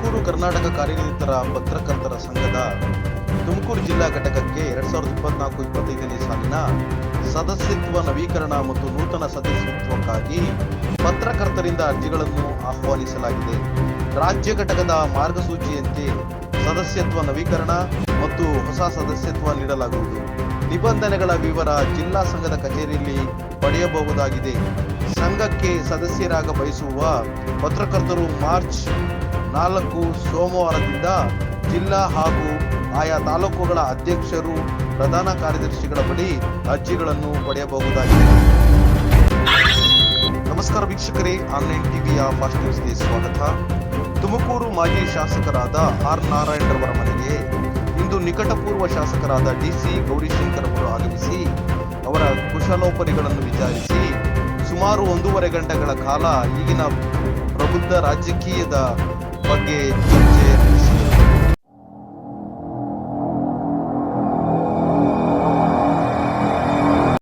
ಕರ್ನಾಟಕ ಕಾರ್ಯನಿರತರ ಪತ್ರಕರ್ತರ ಸಂಘದ ತುಮಕೂರು ಜಿಲ್ಲಾ ಘಟಕಕ್ಕೆ ಎರಡ್ ಸಾವಿರದ ಇಪ್ಪತ್ನಾಲ್ಕು ಇಪ್ಪತ್ತೈದನೇ ಸಾಲಿನ ಸದಸ್ಯತ್ವ, ನವೀಕರಣ ಮತ್ತು ನೂತನ ಸದಸ್ಯತ್ವಕ್ಕಾಗಿ ಪತ್ರಕರ್ತರಿಂದ ಅರ್ಜಿಗಳನ್ನು ಆಹ್ವಾನಿಸಲಾಗಿದೆ. ರಾಜ್ಯ ಘಟಕದ ಮಾರ್ಗಸೂಚಿಯಂತೆ ಸದಸ್ಯತ್ವ, ನವೀಕರಣ ಮತ್ತು ಹೊಸ ಸದಸ್ಯತ್ವ ನೀಡಲಾಗುವುದು. ನಿಬಂಧನೆಗಳ ವಿವರ ಜಿಲ್ಲಾ ಸಂಘದ ಕಚೇರಿಯಲ್ಲಿ ಪಡೆಯಬಹುದಾಗಿದೆ. ಸಂಘಕ್ಕೆ ಸದಸ್ಯರಾಗ ಬಯಸುವ ಪತ್ರಕರ್ತರು ಮಾರ್ಚ್ ನಾಲ್ಕು ಸೋಮವಾರದಿಂದ ಜಿಲ್ಲಾ ಹಾಗೂ ಆಯಾ ತಾಲೂಕುಗಳ ಅಧ್ಯಕ್ಷರು, ಪ್ರಧಾನ ಕಾರ್ಯದರ್ಶಿಗಳ ಬಳಿ ಅರ್ಜಿಗಳನ್ನು ಪಡೆಯಬಹುದಾಗಿದೆ. ನಮಸ್ಕಾರ ವೀಕ್ಷಕರೇ, ಆನ್ಲೈನ್ ಟಿವಿಯ ಫಾಸ್ಟ್ ನ್ಯೂಸ್ಗೆ ಸ್ವಾಗತ. ತುಮಕೂರು ಮಾಜಿ ಶಾಸಕರಾದ ಆರ್ ನಾರಾಯಣರವರ ಮನೆಗೆ ಇಂದು ನಿಕಟಪೂರ್ವ ಶಾಸಕರಾದ ಡಿಸಿ ಗೌರಿಶಂಕರ್ ಅವರು ಆಗಮಿಸಿ ಅವರ ಕುಶಲೋಪರಿಗಳನ್ನು ವಿಚಾರಿಸಿ ಸುಮಾರು ಒಂದೂವರೆ ಗಂಟೆಗಳ ಕಾಲ ಈಗಿನ ಪ್ರಬುದ್ಧ ರಾಜಕೀಯದ fucking